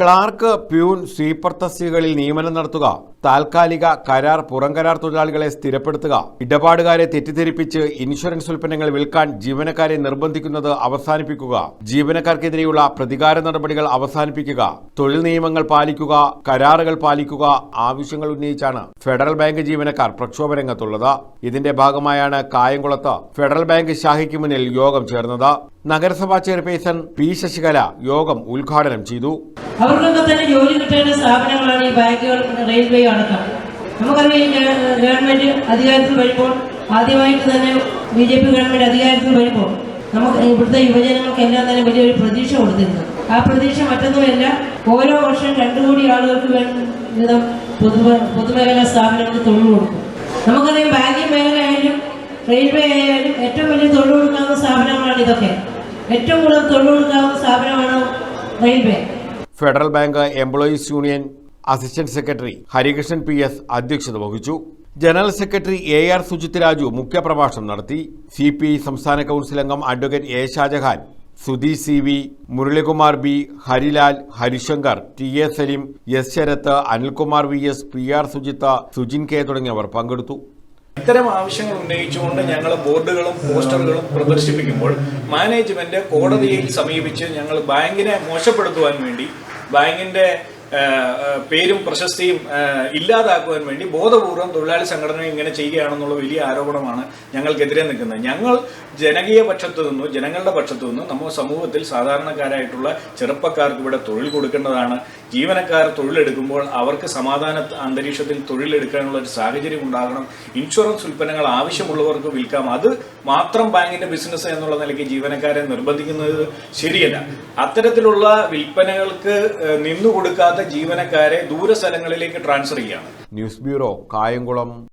Clerk peon sweeper തസ്തികകളിൽ നിയമനം നടത്തുക. താൽക്കാലിക കരാർ പുറംകരാർ തൊഴിലാളികളെ സ്ഥിരപ്പെടുത്തുക. ഇടപാടുകാരെ തെറ്റിദ്ധരിപ്പിച്ച് ഇൻഷുറൻസ് ഉൽപ്പന്നങ്ങൾ വിൽക്കാൻ ജീവനക്കാരെ നിർബന്ധിക്കുന്നത് അവസാനിപ്പിക്കുക. ജീവനക്കാർക്കെതിരെയുള്ള പ്രതികാര നടപടികൾ അവസാനിപ്പിക്കുക. തൊഴിൽ നിയമങ്ങൾ പാലിക്കുക കരാറുകൾ പാലിക്കുക ആവശ്യങ്ങൾ ഉന്നയിച്ചാണ് ഫെഡറൽ ബാങ്ക് ജീവനക്കാർ പ്രക്ഷോഭ രംഗത്തുള്ളത്. ഇതിന്റെ ഭാഗമായാണ് കായംകുളത്ത് ഫെഡറൽ ബാങ്ക് ശാഖയ്ക്ക് മുന്നിൽ യോഗം ചേർന്നത്. നഗരസഭാ ചെയർപേഴ്സൺ പി ശശികല യോഗം ഉദ്ഘാടനം ചെയ്തു. അവർക്കൊക്കെ തന്നെ ജോലി കിട്ടേണ്ട സ്ഥാപനങ്ങളാണ് ഈ ബാങ്കുകൾ റെയിൽവേയും അടക്കം നമുക്കറിയാം ഈ ഗവൺമെന്റ് അധികാരത്തിൽ വരുമ്പോൾ ആദ്യമായിട്ട് തന്നെ ബി ജെ പി ഗവൺമെന്റ് അധികാരത്തിൽ വരുമ്പോൾ നമുക്ക് ഇവിടുത്തെ യുവജനങ്ങൾക്കെല്ലാം തന്നെ വലിയൊരു പ്രതീക്ഷ കൊടുത്തിരുന്നു ആ പ്രതീക്ഷ മറ്റൊന്നുമല്ല ഓരോ വർഷം രണ്ടു കോടി ആളുകൾക്ക് വേണ്ടി പൊതു പൊതുമ പൊതുമേഖലാ സ്ഥാപനങ്ങൾ തൊഴിൽ കൊടുക്കും. നമുക്കറിയാം ബാങ്കിങ് മേഖല ആയാലും റെയിൽവേ ആയാലും ഏറ്റവും വലിയ തൊഴിൽ കൊടുക്കാവുന്ന സ്ഥാപനങ്ങളാണ് ഇതൊക്കെ. ഏറ്റവും കൂടുതൽ തൊഴിൽ കൊടുക്കാവുന്ന സ്ഥാപനമാണ് railway. Federal bank employees union assistant secretary Harikrishnan P S അധ്യക്ഷത വഹിച്ചു. General secretary A R Sujith Raju മുഖ്യപ്രഭാഷണം നടത്തി. സി പി ഐ സംസ്ഥാന കൗൺസിൽ അംഗം advocate A Shajahan Sudhi C V Muralikumar B Harilal Harishankar T A Saleem S Sarath Anilkumar V S P R Sujitha Sujin K തുടങ്ങിയവർ പങ്കെടുത്തു. ഇത്തരം ആവശ്യങ്ങൾ ഉന്നയിച്ചുകൊണ്ട് ഞങ്ങൾ ബോർഡുകളും പോസ്റ്ററുകളും പ്രദർശിപ്പിക്കുമ്പോൾ മാനേജ്മെന്റ് കോടതിയിൽ സമീപിച്ച് ഞങ്ങൾ ബാങ്കിനെ മോശപ്പെടുത്തുവാൻ വേണ്ടി ബാങ്കിന്റെ പേരും പ്രശസ്തിയും ഇല്ലാതാക്കുവാൻ വേണ്ടി ബോധപൂർവം തൊഴിലാളി സംഘടന ഇങ്ങനെ ചെയ്യുകയാണെന്നുള്ള വലിയ ആരോപണമാണ് ഞങ്ങൾക്കെതിരെ നിൽക്കുന്നത്. ഞങ്ങൾ ജനകീയ പക്ഷത്തു നിന്നും ജനങ്ങളുടെ പക്ഷത്തു നിന്നും നമ്മൾ സമൂഹത്തിൽ സാധാരണക്കാരായിട്ടുള്ള ചെറുപ്പക്കാർക്ക് ഇവിടെ തൊഴിൽ കൊടുക്കേണ്ടതാണ്. ജീവനക്കാർ തൊഴിലെടുക്കുമ്പോൾ അവർക്ക് സമാധാന അന്തരീക്ഷത്തിൽ തൊഴിലെടുക്കാനുള്ള ഒരു സാഹചര്യം ഉണ്ടാകണം. ഇൻഷുറൻസ് ഉൽപ്പന്നങ്ങൾ ആവശ്യമുള്ളവർക്ക് വിൽക്കാം. അത് മാത്രം ബാങ്കിന്റെ ബിസിനസ് എന്നുള്ള നിലയ്ക്ക് ജീവനക്കാരെ നിർബന്ധിക്കുന്നത് ശരിയല്ല. അത്തരത്തിലുള്ള വിൽപ്പനകൾക്ക് നിന്നു കൊടുക്കാത്ത ജീവനക്കാരെ ദൂര സ്ഥലങ്ങളിലേക്ക് ട്രാൻസ്ഫർ ചെയ്യുകയാണ് ന്യൂസ് ബ്യൂറോ കായംകുളം.